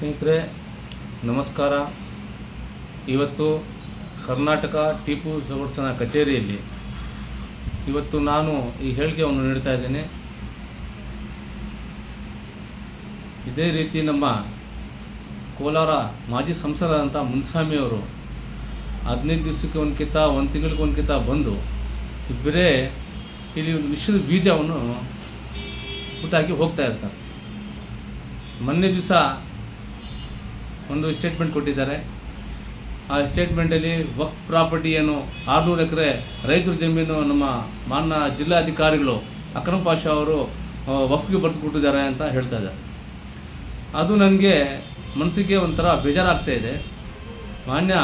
ಸ್ನೇಹಿತರೆ, ನಮಸ್ಕಾರ. ಇವತ್ತು ಕರ್ನಾಟಕ ಟಿಪ್ಪು ಸುಲ್ತಾನ ಕಚೇರಿಯಲ್ಲಿ ಇವತ್ತು ನಾನು ಈ ಹೇಳಿಕೆಯನ್ನು ನೀಡ್ತಾ ಇದ್ದೇನೆ. ಇದೇ ರೀತಿ ನಮ್ಮ ಕೋಲಾರ ಮಾಜಿ ಸಂಸದಂಥ ಮುನ್ಸ್ವಾಮಿಯವರು ಹದಿನೈದು ದಿವಸಕ್ಕೆ ಒಂದ್ಕಿಂತ, ಒಂದು ತಿಂಗಳಿಗೆ ಒಂದ್ಕಿಂತ ಬಂದು ಇಬ್ಬರೇ ಇಲ್ಲಿ ಒಂದು ವಿಶ್ವದ ಬೀಜವನ್ನು ಹುಟ್ಟಾಕಿ ಹೋಗ್ತಾ ಇರ್ತಾರೆ. ಮೊನ್ನೆ ದಿವಸ ಒಂದು ಸ್ಟೇಟ್ಮೆಂಟ್ ಕೊಟ್ಟಿದ್ದಾರೆ. ಆ ಸ್ಟೇಟ್ಮೆಂಟಲ್ಲಿ ವಕ್ ಪ್ರಾಪರ್ಟಿ ಏನು ಆರುನೂರು ಎಕರೆ ರೈತರ ಜಮೀನು ನಮ್ಮ ಮಾನ್ಯ ಜಿಲ್ಲಾಧಿಕಾರಿಗಳು ಅಕ್ರಮ್ ಪಾಷಾ ಅವರು ವಫ್ಗೆ ಬರೆದು ಕೊಟ್ಟಿದ್ದಾರೆ ಅಂತ ಹೇಳ್ತಾ ಇದ್ದಾರೆ. ಅದು ನನಗೆ ಮನಸ್ಸಿಗೆ ಒಂಥರ ಬೇಜಾರಾಗ್ತಾ ಇದೆ. ಮಾನ್ಯ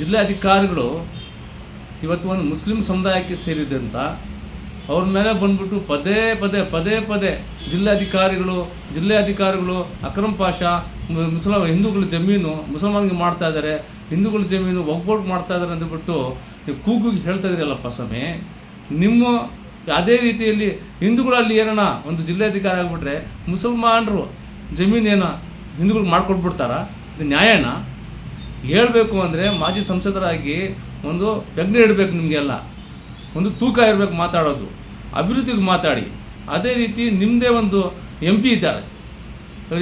ಜಿಲ್ಲಾಧಿಕಾರಿಗಳು ಇವತ್ತು ಒಂದು ಮುಸ್ಲಿಂ ಸಮುದಾಯಕ್ಕೆ ಸೇರಿದಂಥ ಅವ್ರ ಮೇಲೆ ಬಂದ್ಬಿಟ್ಟು ಪದೇ ಪದೇ ಪದೇ ಪದೇ ಜಿಲ್ಲಾಧಿಕಾರಿಗಳು ಜಿಲ್ಲಾಧಿಕಾರಿಗಳು ಅಕ್ರಮ್ ಪಾಷಾ ಮು- ಮುಸಲ್ಮಾನ ಹಿಂದೂಗಳ ಜಮೀನು ಮುಸಲ್ಮಾನಿಗೆ ಮಾಡ್ತಾ ಇದ್ದಾರೆ ಹಿಂದೂಗಳ ಜಮೀನು ಒಗ್ಗಟ್ಟು ಮಾಡ್ತಾ ಇದ್ದಾರೆ ಅಂದ್ಬಿಟ್ಟು ನೀವು ಕೂಗುಗೆ ಹೇಳ್ತಾ ಇದ್ದೀರಲ್ಲಪ್ಪ ಸ್ವಾಮಿ. ನಿಮ್ಮ ಅದೇ ರೀತಿಯಲ್ಲಿ ಹಿಂದೂಗಳಲ್ಲಿ ಏನನ ಒಂದು ಜಿಲ್ಲಾಧಿಕಾರಿ ಆಗಿಬಿಟ್ರೆ ಮುಸಲ್ಮಾನರು ಜಮೀನು ಏನೋ ಹಿಂದೂಗಳಿಗೆ ಮಾಡ್ಕೊಟ್ಬಿಡ್ತಾರಾ? ಇದು ನ್ಯಾಯನ? ಹೇಳಬೇಕು ಅಂದರೆ ಮಾಜಿ ಸಂಸದರಾಗಿ ಒಂದು ಯಜ್ಞ ಇಡಬೇಕು ನಿಮಗೆಲ್ಲ ಒಂದು ತೂಕ ಇರಬೇಕು ಮಾತಾಡೋದು. ಅಭಿವೃದ್ಧಿಗೆ ಮಾತಾಡಿ. ಅದೇ ರೀತಿ ನಿಮ್ಮದೇ ಒಂದು ಎಂ ಇದ್ದಾರೆ.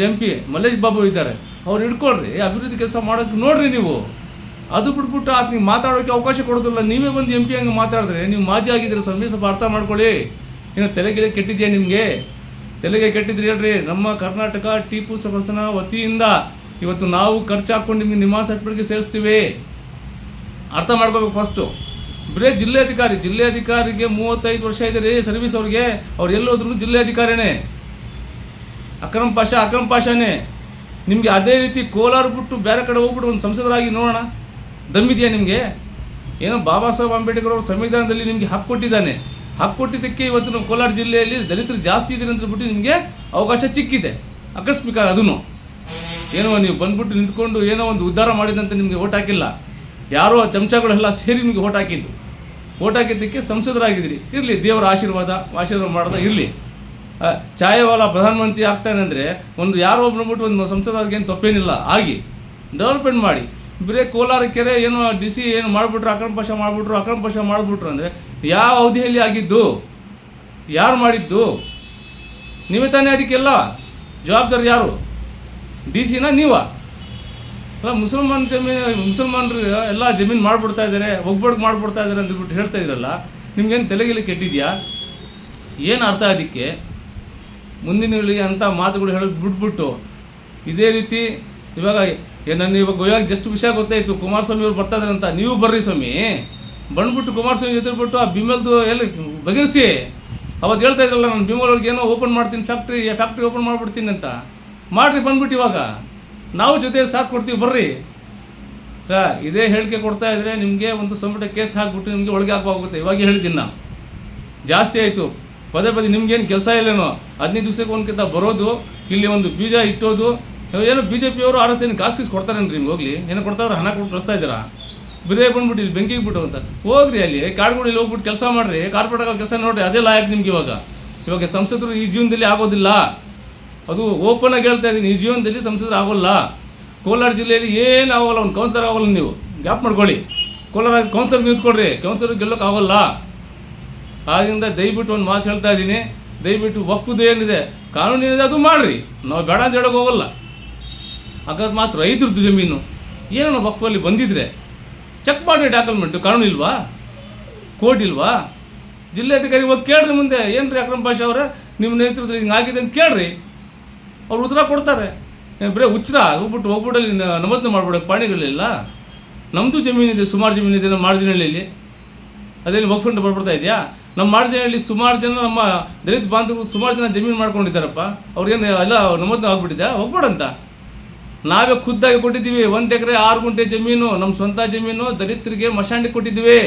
ಎಂ ಪಿ ಮಲ್ಲೇಶ್ ಬಾಬು ಇದ್ದಾರೆ. ಅವ್ರು ಹಿಡ್ಕೊಳ್ರಿ ಅಭಿವೃದ್ಧಿ ಕೆಲಸ ಮಾಡೋಕ್ಕೆ ನೋಡ್ರಿ ನೀವು. ಅದು ಬಿಟ್ಬಿಟ್ಟು ಆತನಿಗೆ ಮಾತಾಡೋಕ್ಕೆ ಅವಕಾಶ ಕೊಡೋದಿಲ್ಲ. ನೀವೇ ಬಂದು ಎಂ ಪಿ ಹಂಗೆ ಮಾತಾಡಿದ್ರೆ, ನೀವು ಮಾಜಿ ಆಗಿದ್ದರೆ ಸ್ವಾಮಿ ಸ್ವಲ್ಪ ಅರ್ಥ ಮಾಡ್ಕೊಳ್ಳಿ. ಏನೋ ತಲೆಗೆ ಕೆಟ್ಟಿದೆಯಾ ನಿಮಗೆ? ತಲೆಗೆ ಕೆಟ್ಟಿದ್ರಿ ಹೇಳ್ರಿ. ನಮ್ಮ ಕರ್ನಾಟಕ ಟಿಪ್ಪು ಸಭಸನ ವತಿಯಿಂದ ಇವತ್ತು ನಾವು ಖರ್ಚು ಹಾಕ್ಕೊಂಡು ನಿಮಗೆ ನಿವಾಸ ಸರ್ಟಿಫಿಕೇಟ್ಗೆ ಸೇರಿಸ್ತೀವಿ. ಅರ್ಥ ಮಾಡ್ಕೋಬೇಕು ಫಸ್ಟು ಬರೀ ಜಿಲ್ಲಾಧಿಕಾರಿ ಜಿಲ್ಲಾಧಿಕಾರಿಗೆ ಮೂವತ್ತೈದು ವರ್ಷ ಇದೆ ರೀ ಸರ್ವಿಸ್ ಅವ್ರಿಗೆ. ಅವ್ರು ಎಲ್ಲೋದ್ರು ಜಿಲ್ಲಾಧಿಕಾರಿನೇ ಅಕ್ರಮ್ ಪಾಷಾ, ಅಕ್ರಮ್ ಪಾಷಾನೇ. ನಿಮಗೆ ಅದೇ ರೀತಿ ಕೋಲಾರ ಬಿಟ್ಟು ಬೇರೆ ಕಡೆ ಹೋಗ್ಬಿಟ್ಟು ಒಂದು ಸಂಸದರಾಗಿ ನೋಡೋಣ. ದಮ್ಮಿದೆಯಾ ನಿಮಗೆ? ಏನೋ ಬಾಬಾ ಸಾಹೇಬ್ ಅಂಬೇಡ್ಕರ್ ಅವರು ಸಂವಿಧಾನದಲ್ಲಿ ನಿಮಗೆ ಹಕ್ಕು ಕೊಟ್ಟಿದ್ದಾನೆ. ಹಕ್ಕು ಕೊಟ್ಟಿದ್ದಕ್ಕೆ ಇವತ್ತು ನಮ್ಮ ಕೋಲಾರ ಜಿಲ್ಲೆಯಲ್ಲಿ ದಲಿತರು ಜಾಸ್ತಿ ಇದ್ದೀರಿ ಅಂತ ಬಿಟ್ಟು ನಿಮಗೆ ಅವಕಾಶ ಚಿಕ್ಕಿದೆ ಆಕಸ್ಮಿಕ ಅದನ್ನು ಏನೋ ನೀವು ಬಂದ್ಬಿಟ್ಟು ನಿಂತ್ಕೊಂಡು ಏನೋ ಒಂದು ಉದ್ಧಾರ ಮಾಡಿದಂತೆ ನಿಮಗೆ ಓಟ್ ಹಾಕಿಲ್ಲ. ಯಾರೋ ಚಮಚಗಳೆಲ್ಲ ಸೇರಿ ನಿಮಗೆ ಓಟ್ ಹಾಕಿದ್ದು. ಓಟ್ ಹಾಕಿದ್ದಕ್ಕೆ ಸಂಸದರಾಗಿದ್ದೀರಿ. ಇರಲಿ, ದೇವರ ಆಶೀರ್ವಾದ ಆಶೀರ್ವಾದ ಮಾಡೋದ, ಇರಲಿ. ಛಾಯಾವಾಲ ಪ್ರಧಾನಮಂತ್ರಿ ಆಗ್ತಾನೆ ಅಂದರೆ ಒಂದು ಯಾರೋ ಒಬ್ರು ಬಿಟ್ಟು ಒಂದು ಸಂಸದರಿಗೆ ಏನು ತಪ್ಪೇನಿಲ್ಲ, ಆಗಿ. ಡೆವಲಪ್ಮೆಂಟ್ ಮಾಡಿ. ಬರೀ ಕೋಲಾರ ಕೆರೆ ಏನು ಡಿ ಸಿ ಏನು ಮಾಡಿಬಿಟ್ರು, ಅಕ್ರಮ ಪಶ ಮಾಡಿಬಿಟ್ರು, ಅಕ್ರಮ ಪಶ ಮಾಡಿಬಿಟ್ರು ಅಂದರೆ ಯಾವ ಅವಧಿಯಲ್ಲಿ ಆಗಿದ್ದು? ಯಾರು ಮಾಡಿದ್ದು? ನೀವೇ ತಾನೇ ಅದಕ್ಕೆಲ್ಲ? ಜವಾಬ್ದಾರಿ ಯಾರು? ಡಿ ಸಿನ ನೀವ? ಅಲ್ಲ, ಮುಸಲ್ಮಾನ್ ಜಮೀನು, ಮುಸಲ್ಮಾನರು ಎಲ್ಲ ಜಮೀನು ಮಾಡಿಬಿಡ್ತಾ ಇದ್ದಾರೆ ಒಗ್ಬಡ್ಗೆ ಮಾಡಿಬಿಡ್ತಾ ಇದ್ದಾರೆ ಅಂದ್ಬಿಟ್ಟು ಹೇಳ್ತಾ ಇದ್ರಲ್ಲ, ನಿಮ್ಗೇನು ತಲೆಗಿಲಿ ಕೆಟ್ಟಿದ್ಯಾ? ಏನು ಅರ್ಥ ಅದಕ್ಕೆ? ಮುಂದಿನ ಪೀಳಿಗೆ ಅಂಥ ಮಾತುಗಳು ಹೇಳೋದು ಬಿಟ್ಬಿಟ್ಟು ಇದೇ ರೀತಿ ಇವಾಗ ನನ್ನ ಇವಾಗ ಇವಾಗ ಜಸ್ಟ್ ವಿಷಯ ಗೊತ್ತಾಯಿತು ಕುಮಾರಸ್ವಾಮಿ ಅವ್ರು ಬರ್ತಾ ಅಂತ. ನೀವು ಬರ್ರಿ ಸ್ವಾಮಿ. ಬಂದ್ಬಿಟ್ಟು ಕುಮಾರಸ್ವಾಮಿ ಎದುರುಬಿಟ್ಟು ಆ ಬಿಮಲ್ದು ಎಲ್ಲಿ ಬಗೆಸಿ ಅವತ್ತು ಹೇಳ್ತಾ ಇದ್ರಲ್ಲ ನಾನು ಬಿಮಲ್ ಅವ್ರಿಗೆ ಏನೋ ಓಪನ್ ಮಾಡ್ತೀನಿ ಫ್ಯಾಕ್ಟ್ರಿ ಫ್ಯಾಕ್ಟ್ರಿ ಓಪನ್ ಮಾಡಿಬಿಡ್ತೀನಿ ಅಂತ. ಮಾಡಿರಿ, ಬಂದ್ಬಿಟ್ಟು ಇವಾಗ. ನಾವು ಜೊತೆ ಸಾಥ್ ಕೊಡ್ತೀವಿ, ಬರ್ರಿ. ಇದೇ ಹೇಳಿಕೆ ಕೊಡ್ತಾ ಇದ್ರೆ ನಿಮಗೆ ಒಂದು ಸಂಪುಟ ಕೇಸ್ ಹಾಕ್ಬಿಟ್ಟು ನಿಮಗೆ ಒಳಗೆ ಹಾಕುವಾಗುತ್ತೆ. ಇವಾಗ ಹೇಳಿದ್ದೀನಿ ನಾನು. ಜಾಸ್ತಿ ಆಯಿತು. ಪದೇ ಪದೇ ನಿಮ್ಗೇನು ಕೆಲಸ ಇಲ್ಲೇನೋ? ಹದಿನೈದು ದಿವಸಕ್ಕೆ ಒಂದ್ಕಿಂತ ಬರೋದು, ಇಲ್ಲಿ ಒಂದು ಬೀಜ ಇಟ್ಟೋದು, ಏನೋ ಬಿ ಜೆ ಪಿಯವರು ಆರ್ ಎಸ್ ಏನು ಕಾಸು ಕೀಸ್ ಕೊಡ್ತಾರೇನ್ರಿ ನಿಮ್ಗೆ ಹೋಗ್ಲಿ? ಏನೋ ಕೊಡ್ತಾರ, ಹಣ ಕೊಟ್ಟು ಕಳಿಸ್ತಾ ಇದ್ದೀರಾ? ಬಿರೇ ಬಂದ್ಬಿಟ್ಟು ಇಲ್ಲಿ ಬೆಂಕಿಗೆ ಬಿಟ್ಟು ಅಂತ. ಹೋಗ್ರಿ ಅಲ್ಲಿ ಕಾಡ್ಗುಡಿಲಿ ಹೋಗ್ಬಿಟ್ಟು ಕೆಲಸ ಮಾಡಿರಿ ಕಾರ್ಪೊರೇಟ್ ಕೆಲಸ ನೋಡ್ರಿ, ಅದೇ ಲಾಯಕ್ ನಿಮ್ಗೆ ಇವಾಗ. ಇವಾಗ ಸಂಸದರು ಈ ಜೀವನದಲ್ಲಿ ಆಗೋದಿಲ್ಲ. ಅದು ಓಪನ್ ಆಗಿ ಹೇಳ್ತಾ ಇದ್ದೀನಿ, ಈ ಜೀವನದಲ್ಲಿ ಸಂಸದರು ಆಗೋಲ್ಲ. ಕೋಲಾರ ಜಿಲ್ಲೆಯಲ್ಲಿ ಏನು ಆಗೋಲ್ಲ, ಒಂದು ಕೌನ್ಸಿಲರ್ ಆಗೋಲ್ಲ ನೀವು. ಗ್ಯಾಪ್ ಮಾಡ್ಕೊಳ್ಳಿ. ಕೋಲಾರ ಕೌನ್ಸಿಲರ್ ನಿಂತ್ಕೊಡ್ರಿ ಕೌನ್ಸಿಲರ್ ಗೆಲ್ಲೋಕೆ ಆಗೋಲ್ಲ. ಆದ್ದರಿಂದ ದಯವಿಟ್ಟು ಒಂದು ಮಾತು ಹೇಳ್ತಾ ಇದ್ದೀನಿ. ದಯವಿಟ್ಟು ಒಪ್ಪುದು ಏನಿದೆ? ಕಾನೂನು ಏನಿದೆ ಅದು ಮಾಡಿರಿ. ನಾವು ಬೇಡ ಅಂತ ಹೇಳೋಕೆ ಹೋಗಲ್ಲ. ಹಾಗಾದ್ರೆ ಮಾತ್ರ ರೈತರದ್ದು ಜಮೀನು. ಏನೋ ವಕ್ಫಲ್ಲಿ ಬಂದಿದ್ರೆ ಚೆಕ್ ಮಾಡಿ ಡಾಕ್ಯುಮೆಂಟು ಕಾನೂನು ಇಲ್ವಾ? ಕೋರ್ಟ್ ಇಲ್ವಾ? ಜಿಲ್ಲಾಧಿಕಾರಿ ಹೋಗಿ ಕೇಳ್ರಿ ಮುಂದೆ. ಏನು ರೀ ಅಕ್ರಮ್ ಪಾಷಾ ಅವರೇ? ನಿಮ್ಮ ನೇತೃತ್ವದಲ್ಲಿ ಹಿಂಗೆ ಆಗಿದೆ ಅಂತ ಕೇಳ್ರಿ. ಅವ್ರು ಉತ್ತರ ಕೊಡ್ತಾರೆ. ಬರೀ ಉಚ್ಚರ. ಹೋಗ್ಬಿಟ್ಟು, ಹೋಗ್ಬಿಟ್ಟಲ್ಲಿ ಅಲ್ಲಿ ನ- ನಮೂದನೆ ಮಾಡ್ಬಿಡೋಕೆ ಪಾಣಿಗಳಿಲ್ಲ ನಮ್ಮದು ಜಮೀನಿದೆ, ಸುಮಾರು ಜಮೀನಿದೆ, ನಮ್ಮ ಮಾರ್ಜಿನಹಳ್ಳಿಯಲ್ಲಿ ಅದೇನು ವಕ್ಫಂಡ್ ಬರ್ಬಿಡ್ತಾ ಇದೆಯಾ? ನಮ್ಮ ಮಾರ್ಜಿನಲ್ಲಿ ಸುಮಾರು ಜನ ನಮ್ಮ ದಲಿತ ಬಾಂಧವರು ಸುಮಾರು ಜನ ಜಮೀನು ಮಾಡ್ಕೊಂಡಿದ್ದಾರಪ್ಪ. ಅವ್ರಿಗೇನು ಎಲ್ಲ ನಮ್ಮದ್ದು ಆಗ್ಬಿಟ್ಟಿದೆ ಹೋಗ್ಬೇಡಂತ. ನಾವೇ ಖುದ್ದಾಗಿ ಕೊಟ್ಟಿದ್ದೀವಿ. ಒಂದು ಎಕರೆ ಆರು ಗುಂಟೆ ಜಮೀನು ನಮ್ಮ ಸ್ವಂತ ಜಮೀನು, ದಲಿತರಿಗೆ ಮಶಾಂಡಿ ಕೊಟ್ಟಿದ್ದೀವಿ.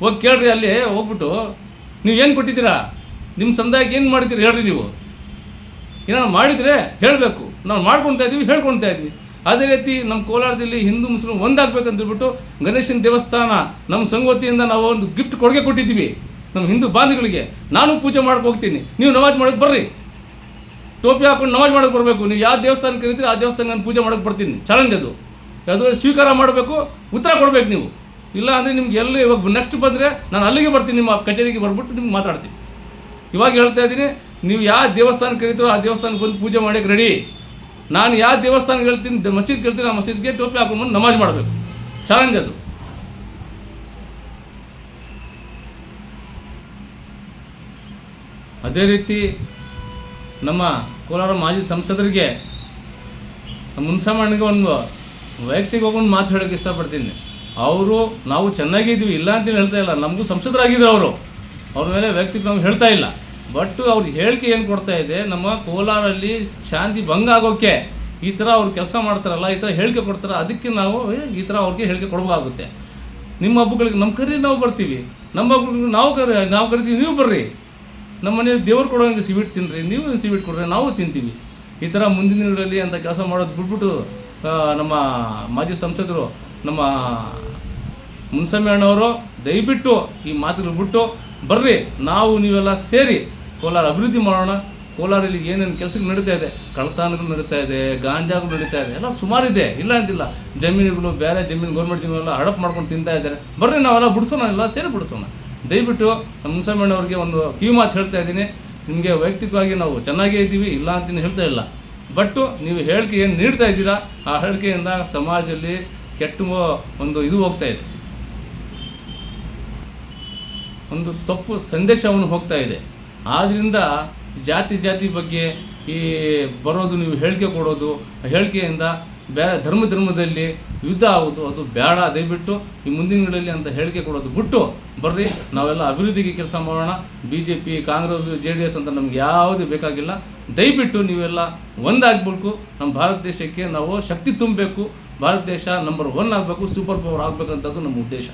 ಹೋಗಿ ಕೇಳ್ರಿ ಅಲ್ಲಿ, ಹೋಗ್ಬಿಟ್ಟು. ನೀವು ಏನು ಕೊಟ್ಟಿದ್ದೀರಾ? ನಿಮ್ಮ ಸಮುದಾಯಕ್ಕೆ ಏನು ಮಾಡಿದ್ದೀರಿ ಹೇಳ್ರಿ ನೀವು. ಏನಾರು ಮಾಡಿದರೆ ಹೇಳಬೇಕು. ನಾವು ಮಾಡ್ಕೊಳ್ತಾ ಇದ್ದೀವಿ ಹೇಳ್ಕೊಳ್ತಾ ಇದ್ವಿ ಅದೇ ರೀತಿ ನಮ್ಮ ಕೋಲಾರದಲ್ಲಿ ಹಿಂದೂ ಮುಸ್ಲಿಂ ಒಂದಾಗಬೇಕಂತ ಹೇಳ್ಬಿಟ್ಟು ಗಣೇಶನ ದೇವಸ್ಥಾನ ನಮ್ಮ ಸಂಗೋತಿಯಿಂದ ನಾವು ಒಂದು ಗಿಫ್ಟ್ ಕೊಡುಗೆ ಕೊಟ್ಟಿದ್ದೀವಿ. ನಮ್ಮ ಹಿಂದೂ ಬಾಂಧವಗಳಿಗೆ ನಾನು ಪೂಜೆ ಮಾಡಕ್ಕೆ ಹೋಗ್ತೀನಿ. ನೀವು ನಮಾಜ್ ಮಾಡೋಕ್ಕೆ ಬರ್ರಿ. ಟೋಪಿ ಹಾಕೊಂಡು ನಮಾಜ್ ಮಾಡೋಕೆ ಬರಬೇಕು. ನೀವು ಯಾವ ದೇವಸ್ಥಾನ ಕರಿತೀರಿ ಆ ದೇವಸ್ಥಾನ ನಾನು ಪೂಜೆ ಮಾಡೋಕೆ ಬರ್ತೀನಿ. ಚಾಲೆಂಜ್ ಅದು. ಅದು ಸ್ವೀಕಾರ ಮಾಡಬೇಕು, ಉತ್ತರ ಕೊಡಬೇಕು ನೀವು. ಇಲ್ಲ ಅಂದರೆ ನಿಮ್ಗೆ ಎಲ್ಲಿ ಇವಾಗ ನೆಕ್ಸ್ಟ್ ಬಂದರೆ ನಾನು ಅಲ್ಲಿಗೆ ಬರ್ತೀನಿ, ನಿಮ್ಮ ಕಚೇರಿಗೆ ಬರ್ಬಿಟ್ಟು ನಿಮ್ಗೆ ಮಾತಾಡ್ತೀನಿ. ಇವಾಗ ಹೇಳ್ತಾ ಇದ್ದೀನಿ, ನೀವು ಯಾವ ದೇವಸ್ಥಾನ ಕರೀತೀರೋ ಆ ದೇವಸ್ಥಾನಕ್ಕೆ ಬಂದು ಪೂಜೆ ಮಾಡೋಕ್ಕೆ ರೆಡಿ ನಾನು ಯಾವ ದೇವಸ್ಥಾನಕ್ಕೆ ಹೇಳ್ತೀನಿ ಮಸೀದ್ ಕೇಳ್ತೀನಿ ಆ ಮಸೀದ್ಗೆ ಟೋಪಿ ಹಾಕೊಂಡು ನಮಾಜ್ ಮಾಡಬೇಕು. ಚಾಲೆಂಜ್ ಅದು. ಅದೇ ರೀತಿ ನಮ್ಮ ಕೋಲಾರ ಮಾಜಿ ಸಂಸದರಿಗೆ ಮುನ್ಸಮ್ಮನಿಗೆ ಒಂದು ವೈಯಕ್ತಿಕ ಒಂದು ಮಾತು ಹೇಳೋಕ್ಕೆ ಇಷ್ಟಪಡ್ತೀನಿ. ಅವರು ನಾವು ಚೆನ್ನಾಗಿದ್ದೀವಿ ಇಲ್ಲ ಅಂತೇಳಿ ಹೇಳ್ತಾ ಇಲ್ಲ. ನಮಗೂ ಸಂಸದರಾಗಿದ್ದರು ಅವರು. ಅವ್ರ ಮೇಲೆ ವ್ಯಕ್ತಿ ನಮ್ಗೆ ಹೇಳ್ತಾ ಇಲ್ಲ. ಬಟ್ ಅವ್ರ ಹೇಳಿಕೆ ಏನು ಕೊಡ್ತಾ ಇದೆ, ನಮ್ಮ ಕೋಲಾರಲ್ಲಿ ಶಾಂತಿ ಭಂಗ ಆಗೋಕ್ಕೆ ಈ ಥರ ಅವ್ರು ಕೆಲಸ ಮಾಡ್ತಾರಲ್ಲ, ಈ ಥರ ಹೇಳಿಕೆ ಕೊಡ್ತಾರೆ, ಅದಕ್ಕೆ ನಾವು ಈ ಥರ ಅವ್ರಿಗೆ ಹೇಳಿಕೆ ಕೊಡಬೇಕಾಗುತ್ತೆ. ನಿಮ್ಮ ಹಬ್ಬಗಳಿಗೆ ನಮ್ಮ ಕರೀರಿ ನಾವು ಬರ್ತೀವಿ. ನಮ್ಮ ಹಬ್ಬಗಳಿಗೆ ನಾವು ಕರಿ ನಾವು ಕರಿತೀವಿ, ನೀವು ಬರ್ರಿ. ನಮ್ಮ ಮನೇಲಿ ದೇವ್ರು ಕೊಡೋಂಗೆ ಸಿವಿಟ್ ತಿನ್ನಿರಿ ನೀವು ಸಿವಿಟ್ ಕೊಡ್ರಿ, ನಾವು ತಿಂತೀವಿ. ಈ ಥರ ಮುಂದಿನ ದಿನಗಳಲ್ಲಿ ಅಂತ ಕೆಲಸ ಮಾಡೋದು ಬಿಟ್ಬಿಟ್ಟು ನಮ್ಮ ಮಾಜಿ ಸಂಸದರು, ನಮ್ಮ ಮುನ್ಸಮ್ಮೆ ಅಣ್ಣವರು ದಯವಿಟ್ಟು ಈ ಮಾತುಗಳು ಬಿಟ್ಟು ಬರ್ರಿ, ನಾವು ನೀವೆಲ್ಲ ಸೇರಿ ಕೋಲಾರ ಅಭಿವೃದ್ಧಿ ಮಾಡೋಣ. ಕೋಲಾರಲ್ಲಿ ಏನೇನು ಕೆಲಸಗಳು ನಡೀತಾ ಇದೆ ಕಳ್ತನಗಳು ನಡೀತಾ ಇದೆ, ಗಾಂಜಾಗಳು ನಡೀತಾ ಇದೆ, ಎಲ್ಲ ಸುಮಾರಿದೆ, ಇಲ್ಲ ಅಂತಿಲ್ಲ ಜಮೀನುಗಳು, ಬೇರೆ ಜಮೀನು ಗೌರ್ಮೆಂಟ್ ಜಮೀನೆಲ್ಲ ಹಡಪ್ ಮಾಡ್ಕೊಂಡು ತಿಂತಾ ಇದ್ದಾರೆ. ಬರ್ರಿ, ನಾವೆಲ್ಲ ಬಿಡಿಸೋಣ, ಎಲ್ಲ ಸೇರಿ ಬಿಡಿಸೋಣ. ದಯವಿಟ್ಟು ನಮ್ಮ ಮುನ್ಸಮ್ಮಣ್ಣವ್ರಿಗೆ ಒಂದು ಕಿವಿ ಮಾತು ಹೇಳ್ತಾ ಇದ್ದೀನಿ. ನಿಮಗೆ ವೈಯಕ್ತಿಕವಾಗಿ ನಾವು ಚೆನ್ನಾಗೇ ಇದ್ದೀವಿ, ಇಲ್ಲ ಅಂತೀನಿ ಹೇಳ್ತಾ ಇಲ್ಲ. ಬಟ್ಟು ನೀವು ಹೇಳಿಕೆ ಏನು ನೀಡ್ತಾ ಇದ್ದೀರಾ, ಆ ಹೇಳಿಕೆಯಿಂದ ಸಮಾಜದಲ್ಲಿ ಕೆಟ್ಟ ಒಂದು ಇದು ಹೋಗ್ತಾ ಇದೆ. ಒಂದು ತಪ್ಪು ಸಂದೇಶವನ್ನು ಹೋಗ್ತಾ ಇದೆ. ಆದ್ದರಿಂದ ಜಾತಿ ಜಾತಿ ಬಗ್ಗೆ ಈ ಬರೋದು ನೀವು ಹೇಳಿಕೆ ಕೊಡೋದು ಹೇಳಿಕೆಯಿಂದ ಬೇರೆ ಧರ್ಮ ಧರ್ಮದಲ್ಲಿ ಯುದ್ಧ ಆಗೋದು ಅದು ಬೇಡ ದಯವಿಟ್ಟು ಈ ಮುಂದಿನ ದಿನಗಳಲ್ಲಿ ಅಂತ ಹೇಳಿಕೆ ಕೊಡೋದು ಬಿಟ್ಟು ಬರ್ರಿ, ನಾವೆಲ್ಲ ಅಭಿವೃದ್ಧಿಗೆ ಕೆಲಸ ಮಾಡೋಣ. B J P Congress, J D S ಅಂತ ನಮ್ಗೆ ಯಾವುದೇ ಬೇಕಾಗಿಲ್ಲ. ದಯವಿಟ್ಟು ನೀವೆಲ್ಲ ಒಂದಾಗಬೇಕು ನಮ್ಮ ಭಾರತ ದೇಶಕ್ಕೆ ನಾವು ಶಕ್ತಿ ತುಂಬಬೇಕು. ಭಾರತ ದೇಶ ನಂಬರ್ ಒನ್ ಆಗಬೇಕು ಸೂಪರ್ ಪವರ್ ಆಗಬೇಕಂತದ್ದು ನಮ್ಮ ಉದ್ದೇಶ.